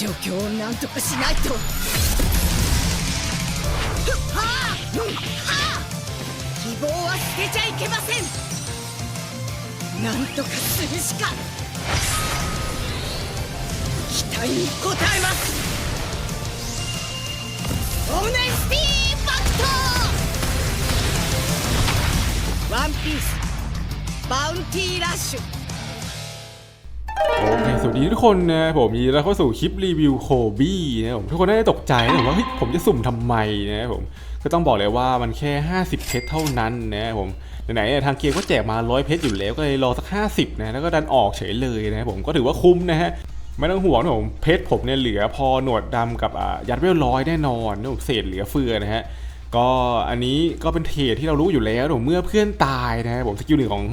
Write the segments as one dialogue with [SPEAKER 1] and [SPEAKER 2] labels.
[SPEAKER 1] 状況を何とかしないと。ふっはあふんは希望は捨てちゃいけません。何とかするしか。期待に応えます。オムネスティーバクトワンピース。バウンティーラッシュ。
[SPEAKER 2] โอเค สวัสดีทุกคนนะผมยินดีต้อนรับเข้าสู่คลิปรีวิวโคบี้นะผมทุกคนน่าจะตกใจนะผมว่าเฮ้ยผมจะสุ่มทำไมนะผมก็ต้องบอกเลยว่ามันแค่ 50 เพชรเท่านั้นนะผมไหนๆทางเกมก็แจกมา 100 เพชรอยู่แล้วก็เลยรอสัก 50นะแล้วก็ดันออกเฉยเลยนะผมก็ถือว่าคุ้มนะฮะไม่ต้องห่วงนะผมเพชรผมเนี่ยเหลือพอหนวดดำกับยัดเวลร้อยแน่นอนนะผมเศษเหลือเฟือนะฮะก็อันนี้ก็เป็นเทรดที่เรารู้อยู่แล้วนะผมเมื่อเพื่อนตายนะครับผมสกิลหนึ่งของ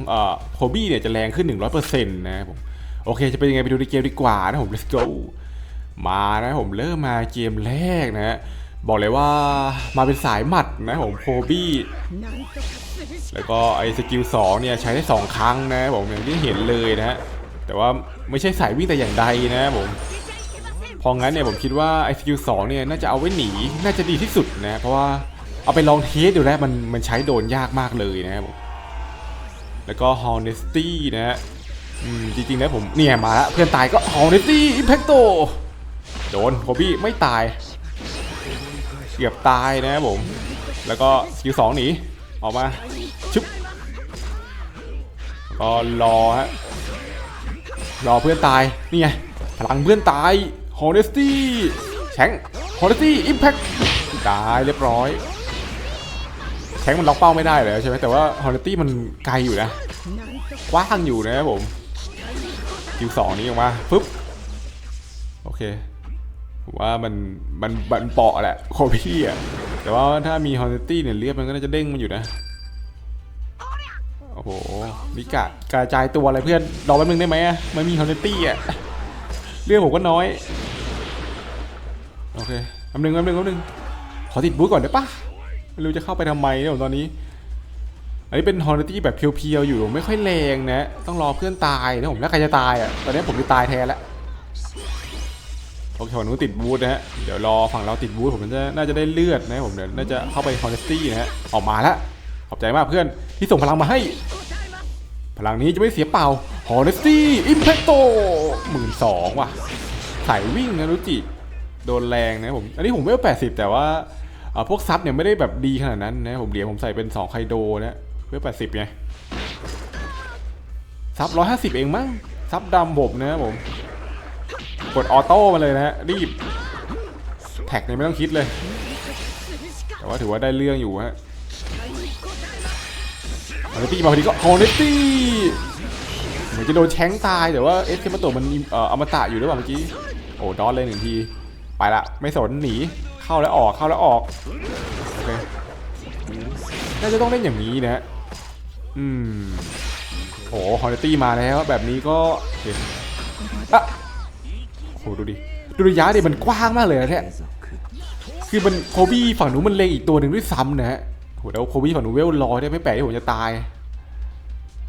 [SPEAKER 2] โคบี้เนี่ยจะแรงขึ้น 100%นะครับผม โอเค จะเป็นยังไงไปดูในเกมดีกว่านะผม let's go มานะผมเริ่มมาเกมแรกนะฮะบอกเลยว่ามาเป็นสายหมัดนะผมโคบี้แล้วก็ไอ้สกิลสองเนี่ยใช้ได้สองครั้งนะผมอย่างที่เห็นเลยนะฮะแต่ว่าไม่ใช่สายวิ่งแต่อย่างใดนะผมพองั้นเนี่ยผมคิดว่าไอ้สกิลสองเนี่ยน่าจะเอาไว้หนีน่าจะดีที่สุดนะเพราะว่าเอาไปลองเทสดูแล้วมันมันใช้โดนยากมากเลยนะครับแล้วก็ h o น e s t y นะฮะ จริงๆนะผมเนี่ยมาแล้วเพื่อนตายก็ฮอาเนตตี้อิมแพคโตโดนโคบี้ไม่ตายเกือบตายนะผม แล้วก็สกิลสองหนีออกมาชุบก็รอฮะรอเพื่อนตายนี่ไงพลังเพื่อนตายฮอร์เนสตี้แชงฮอร์เนสตี้อิมแพคตายเรียบร้อยแทงมันล็อกเป้าไม่ได้เลยใช่ไหมแต่ว่าฮอร์เนตี้มันไกลอยู่นะกว้างอยู่นะผม คิวสองนี้ออกมาปึ๊บโอเคผมว่ามันมันบันเปาะแหละโคบี้อะแต่ว่าถ้ามี Honesty เนี่ยเลือดมันก็น่าจะเด้งมันอยู่นะโอ้โหมิกะกระจายตัวอะไรเพื่อนรอแป๊บนึงได้ไหมอะมันมี Honesty อะเรื่องผมก็น้อยโอเคแป๊บนึงแป๊บนึงแป๊บนึงขอติดบูธก่อนได้ปะไม่รู้จะเข้าไปทำไมเนี่ยผมตอนนี้ อันนี้เป็นฮอร์นตี้แบบเพียวๆอยู่ไม่ค่อยแรงนะ ต้องรอเพื่อนตายนะผมแล้วใครจะตายอะตอนนี้ผมจะตายแทนแล้วโอเคฝั่งนู้นติดบูธนะฮะเดี๋ยวรอฝั่งเราติดบูธผมจะน่าจะได้เลือดนะผมเดี๋ยวน่าจะเข้าไปฮอร์นตี้นะฮะออกมาแล้วขอบใจมากเพื่อนที่ส่งพลังมาให้ พลังนี้จะไม่เสียเปล่าฮอร์นตี้อิมแพคโตหมื่นสองว่ะสายวิ่งนะรู้จิโดนแรงนะผมอันนี้ผมไม่ว่า80แต่ว่าพวกซับเนี่ยไม่ได้แบบดีขนาดนั้นนะผมเหรียญผมใส่เป็น2ไคโดนะ เพื่อ80ไงซับ150เองมั้งซับดำบบนะผม กดออโต้มาเลยนะฮะรีบ แท็กเนี่ยไม่ต้องคิดเลย แต่ว่าถือว่าได้เรื่องอยู่ฮะฮอนเนตี้มาพอดีก็ฮอนเนตี้เหมือนจะโดนแช้งตายแต่ว่าเอสเคมาโตะมันเอ่ออมตะอยู่หรือเปล่าเมื่อกี้โอ้ดอนเลยหนึ่งที ไปละ ไม่สนหนีเข้าแล้วออกเข้าแล้วออกโอเคน่าจะต้องเล่นอย่างนี้นะฮะ อืมโอ้ฮอร์ตี้มาแล้วแบบนี้ก็อะโหดูดิดูระยะดิมันกว้างมากเลยนะแท้คือมันโคบี้ฝั่งนู้นมันเลงอีกตัวหนึ่งด้วยซ้ำนะฮะโหแล้วโคบี้ฝั่งนู้นเวลรอได้ไม่แปลกที่ผมจะตาย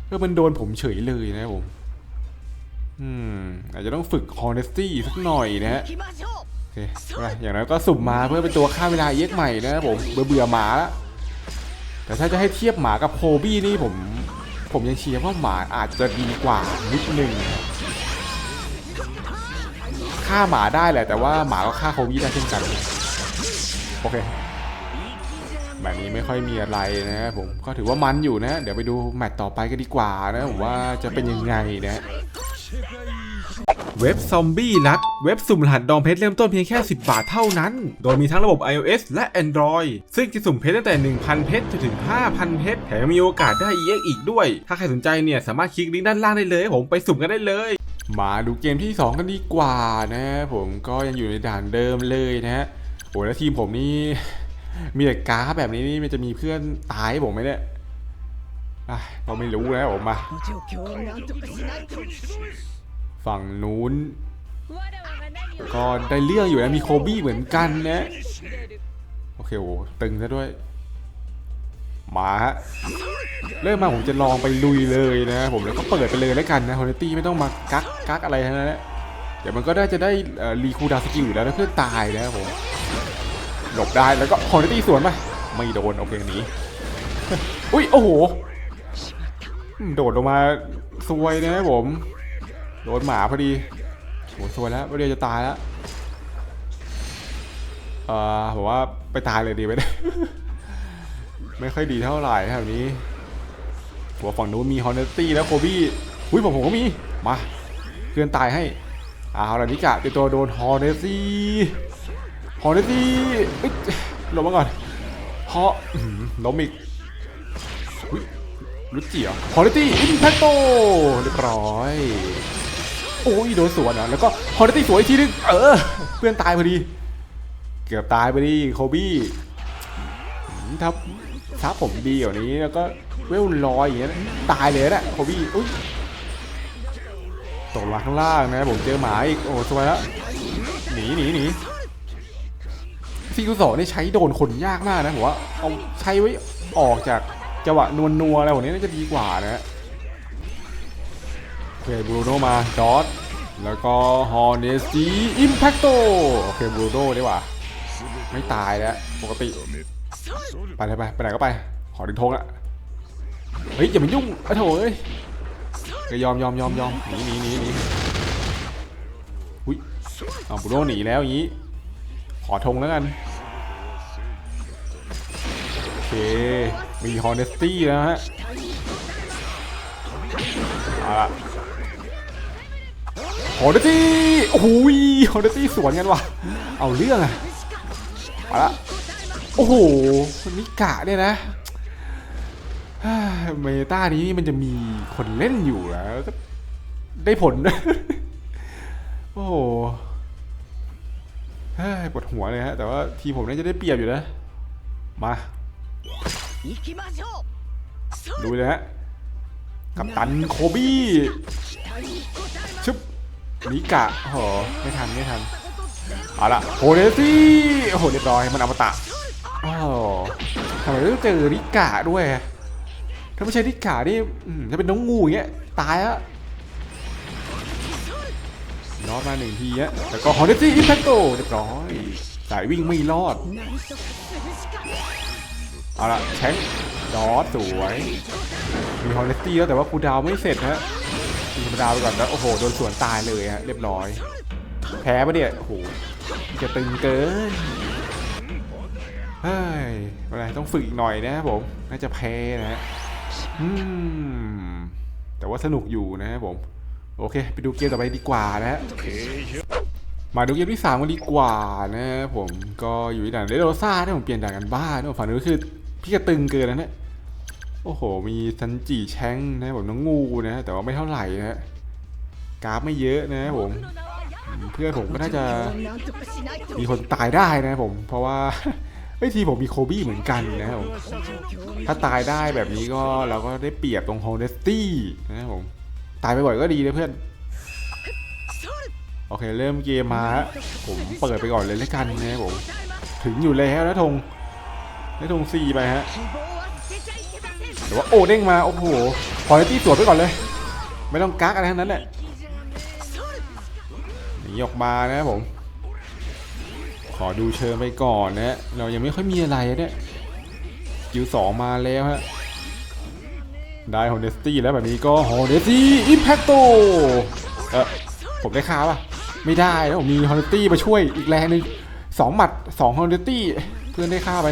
[SPEAKER 2] เก็มันโดนผมเฉยเลยนะผมอืมอาจจะต้องฝึกฮอร์เนสตี้สักหน่อยนะฮะโอเคอย่างน้อยก็สุ่มมาเพื่อเป็นตัวฆ่าเวลาเย็กใหม่นะครับผมเบื่อเบื่อหมาแล้ว แต่ถ้าจะให้เทียบหมากับโคบี้นี่ผม ผมยังเชียร์ว่าหมาอาจจะดีกว่านิดนึงฆ่าหมาได้แหละแต่ว่าหมาก็ฆ่าโคบี้ได้เช่นกันโอเคแบบนี้ไม่ค่อยมีอะไรนะครับผมก็ถือว่ามันอยู่นะ เดี๋ยวไปดูแมตต์ต่อไปกันดีกว่านะผมว่าจะเป็นยังไงนะ เว็บซอมบี้รัก เว็บสุ่มรหัสดองเพชรเริ่มต้นเพียงแค่ 10 บาทเท่านั้น โดยมีทั้งระบบ iOS และ Android ซึ่งจะสุ่มเพชรตั้งแต่ 1,000 เพชรจนถึง 5,000 เพชร แถมมีโอกาสได้ EX อีกด้วย ถ้าใครสนใจเนี่ยสามารถคลิกลิงก์ด้านล่างได้เลย ผมไปสุ่มกันได้เลยมาดูเกมที่ 2 กันดีกว่านะผมก็ยังอยู่ในด่านเดิมเลยนะฮะโอ้แล้วทีมผมนี่มีแต่การ์ดแบบนี้นี่มันจะมีเพื่อนตายผมไหมเนี่ยอะก็ไม่รู้นะผมมา ฝั่งนู้น ก็ได้เรื่องอยู่นะ มีโคบี้เหมือนกันนะ โอเคโอ้ตึงซะด้วย มาฮะ เริ่มมาผมจะลองไปลุยเลยนะผมแล้วก็เปิดไปเลยแล้วกันนะฮอลตี้ไม่ต้องมากักกักอะไรทั้งนั้นเดี๋ยวมันก็ได้จะได้รีคูดาสกิลอยู่แล้วแล้วเพื่อตายนะผมหลบได้แล้วก็ฮอลตี้สวนไปไม่โดนโอเคนี้อุ้ยโอ้โหโดดลงมาซวยนะผม โดนหมาพอดีโหซวยแล้วไมเดียจะตายแล้วเออผมว่าไปตายเลยดีไหมเนี่ยไม่ค่อยดีเท่าไหร่แถวนี้หัวฝั่งนู้นมีฮอนเนตตี้แล้วโคบี้อุ้ยผมผมก็มี มาเพื่อนตายให้เอาละนิกะเตรียมตัวโดนฮอนเนตตี้ฮอนเนตตี้หลบมาก่อนฮออื้อหือล้มอีกอุ้ยรุจิเหรอฮอนเนตตี้อิมแพคโตเรียบร้อย โอ้ยโดนสวนอะแล้วก็ฮอนเนตี้สวยทีนึงเออ เพื่อนตายพอดี เกือบตายไปดิโคบี้ถ้าถ้าผมดีกว่านี้แล้วก็เวลลอยอย่างเงี้ยตายเลยนะโคบี้อุ้ยตกลงข้างล่างนะผมเจอหมาอีกโอ้สวยแล้วหนีหนีหนีซีคูสอนี่ใช้โดนคนยากมากนะผมว่าเอาใช้ไว้ออกจากจังหวะนวลนัวอะไรแบบนี้น่าจะดีกว่านะฮะ โอเคบรูโนมาดอทแล้วก็ฮอร์เนสตีอิมแพคโตโอเคบรูโนดีกว่า ไม่ตายแล้วปกติ ไปเลยไปไปไหนก็ไป ขอดึงธงละเฮ้ย อย่ามายุ่งไอ้โถเอ้ยก็ยอมยอมยอมยอมหนีหนีหนีหนีอุ้ยเอาบุโรหนีแล้วอย่างนี้ ขอธงแล้วกันโอเค มีฮอนเนสตี้แล้วฮะเอาละ โหดตี้โอ้โหโหดตี้สวนกันว่ะ เอาเรื่องอะไาละโอ้โหมันมิกะเนี่ยนะเมตานี้มันจะมีคนเล่นอยู่แล้วได้ผล โอ้โหปวดหัวเลยฮะ แต่ว่าทีผมน่าจะได้เปรียบอยู่นะ มาดูเลยฮะ กับตันโคบี้ นิกะโหไม่ทันไม่ทันเอาละโหเดซี่โอ้โหเรียบร้อยมันอมตะโอ้ทำไมต้องเจอริกะด้วย ถ้าไม่ใช่ริกะนี่ถ้าเป็นน้องงูอย่างเงี้ยตายอะรอดมาหนึ่งทีอะแต่ก็ฮอนเดซี่อิมแพคโตเรียบร้อยสายวิ่งไม่รอด เอาละแชงดอสสวย มีฮอนเดตี้แล้วแต่ว่าคูดาวไม่เสร็จฮะ ตีธรรมดาไปก่อนแล้วโอ้โหโดนสวนตายเลยฮะเรียบร้อย แพ้ปะเนี่ยโอ้โหจะตึงเกินเฮ้ยไม่เป็นไรต้องฝึกอีกหน่อยนะครับผมน่าจะแพ้นะฮะอืมแต่ว่าสนุกอยู่นะครับผมโอเค ไปดูเกมต่อไปดีกว่านะฮะมาดูเกมที่3กันดีกว่านะผมก็อยู่ที่ด่านเรโรซ่าที่ผมเปลี่ยนด่านกันบ้านะฝั่งนู้นคือพี่กระตึงเกินนะเนี่ย โอ้โห มีซันจีแชงนะผมน้องงูนะ แต่ว่าไม่เท่าไหร่นะกราฟไม่เยอะนะผม เพื่อนผมก็น่าจะมีคนตายได้นะผม เพราะว่าเฮ้ยทีผมมีโคบี้เหมือนกันนะผมถ้าตายได้แบบนี้ก็เราก็ได้เปรียบตรงโฮเดสตี้นะครัผม ตายไปบ่อยก็ดีนะเพื่อน โอเคเริ่มเกมมา ผมเปิดไปก่อนเลยแล้วกันนะครัผม ถึงอยู่แล้วนะธงนะธงสี่ไปฮะ แต่ว่าโอ้เด้งมาโอ้โหพอลตี้สวนไปก่อนเลย ไม่ต้องกักอะไรทั้งนั้นแหละหนีออกมานะผม ขอดูเชิญไปก่อนนะ เรายังไม่ค่อยมีอะไรเนี่ยกิวสองมาแล้วฮะได้ฮอนเนสตี้แล้วแบบนี้ก็ฮอนเนสตี้อิมแพคโตเออผมได้ค่าป่ะไม่ได้แล้วผมมีฮอนเนสตี้มาช่วยอีกแรงหนึ่งสองหมัดสองฮอนเนสตี้เพื่อนได้ค่าไป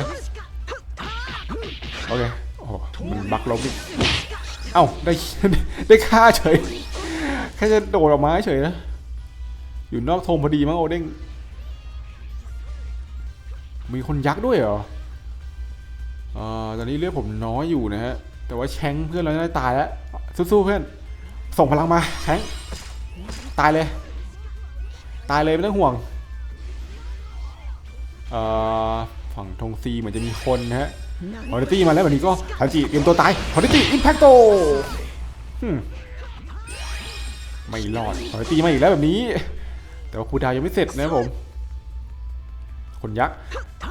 [SPEAKER 2] โอเค บักลบอีกเอ้าได้ได้ค่าเฉยแค่จะโดดออกมาเฉยนะอยู่นอกธงพอดีมั้งโอเด้งมีคนยักษ์ด้วยเหรออ่อตอนนี้เลือดผมน้อยอยู่นะฮะ แต่ว่าแชงเพื่อนเราได้ตายแล้ว สู้ๆเพื่อน ส่งพลังมาแชงตายเลย ตายเลยไม่ต้องห่วงเอ่อฝั่งธงซีเหมือนจะมีคนนะฮะ ฮอร์ตี้มาแล้วแบบนี้ก็ทันจิเตรียมตัวตายฮอร์ตี้อิมแพคโตไม่รอดฮอร์ตี้มาอีกแล้วแบบนี้ แต่ว่าคูดาวยังไม่เสร็จนะครับผมคนยักษ์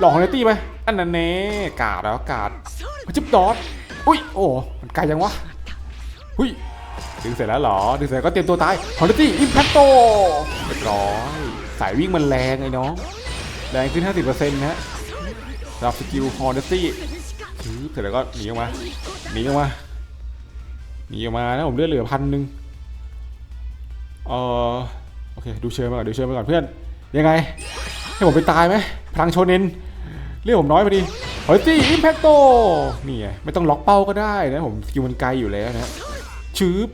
[SPEAKER 2] หลอกฮอร์ตี้ไปอันนั้นแน่กาดแล้วกาดมาจิ๊บดอทอุ้ยโอ้มันไกลยังวะหุ้ยดึงเสร็จแล้วหรอดึงเสร็จก็เตรียมตัวตายฮอนตี้อิมแพคโตเรียบร้อยสายวิ่งมันแรงไอ้น้องแรงขึ้น 50%นะ ดาบสกิลฮอร์เนตี้เสร็จแล้วก็หนีออกมาหนีออกมาหนีออกมานะผมเลือดเหลือพันหนึ่งเออโอเคดูเชิญมาก่อนดูเชิญมาก่อนเพื่อนยังไง ให้ผมไปตายไหมพลังโชเนนเรียกผมน้อยพอดีเฮ้ยตี้อิมแพคโตนี่ไงไม่ต้องล็อกเป้าก็ได้นะผมสกิลมันไกลอยู่แล้วนะชื้
[SPEAKER 1] น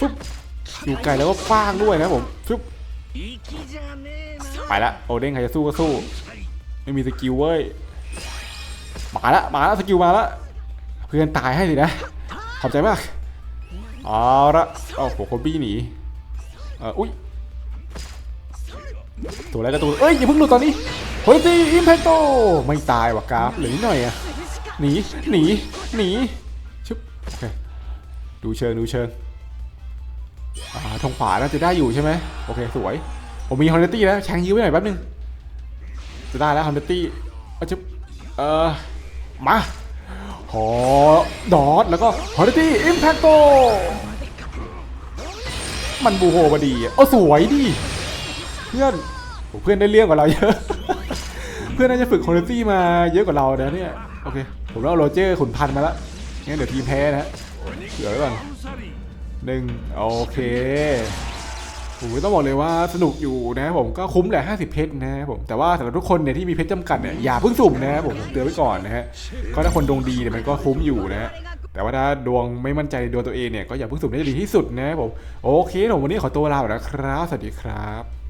[SPEAKER 2] ปุ๊บอยู่ไกลแล้วก็ฟางด้วยนะผมปุ๊บไปละโอเด้งใครจะสู้ก็สู้ ไม่มีสกิลเว้ยมาละมาละสกิลมาละเพื่อนตายให้สินะ ขอบใจมากเอาละเอาโหคนบี้หนีเอออุ้ยตัวอะไรก็ตัวเอ้ยอย่าเพิ่งหลุดตอนนี้เฮ้ยตีอิมแพคโตไม่ตายว่ะกราฟเหลือหน่อยอะหนีหนีหนีชุบโอเคดูเชิงดูเชิงอ่าทางขวาน่าจะได้อยู่ใช่ไหมโอเคสวยผมมีฮอนเดตี้แล้วแชงยื้อไว้หน่อยแป๊บนึง จะได้แล้วฮอนเดตี้เอาจะเออมาหอดอทแล้วก็ฮอนเดตี้อิมแพคโตมันบูโฮบดีอะเอาสวยดิเพื่อนเพื่อนได้เรื่องกว่าเราเยอะ เพื่อนน่าจะฝึกฮอนเดตี้มาเยอะกว่าเรานะเนี่ยโอเคผมเอาโรเจอร์ขุนพันมาแล้วงั้นเดี๋ยวทีมแพ้นะฮะเผื่อไว้ก่อนหนึ่งโอเค โอ้ยต้องบอกเลยว่าสนุกอยู่นะครับผมก็คุ้มแหละ 50 เพชรนะครับผมแต่ว่าสำหรับทุกคนเนี่ยที่มีเพชรจำกัดเนี่ยอย่าเพิ่งสุ่มนะครับผมเตือนไว้ก่อนนะฮะก็ถ้าคนดวงดีเนี่ยมันก็คุ้มอยู่นะฮะแต่ว่าถ้าดวงไม่มั่นใจในดวงตัวเองเนี่ยก็อย่าเพิ่งสุ่มได้ดีที่สุดนะครับผมโอเคผมวันนี้ขอตัวลาไปแล้วครับ สวัสดีครับ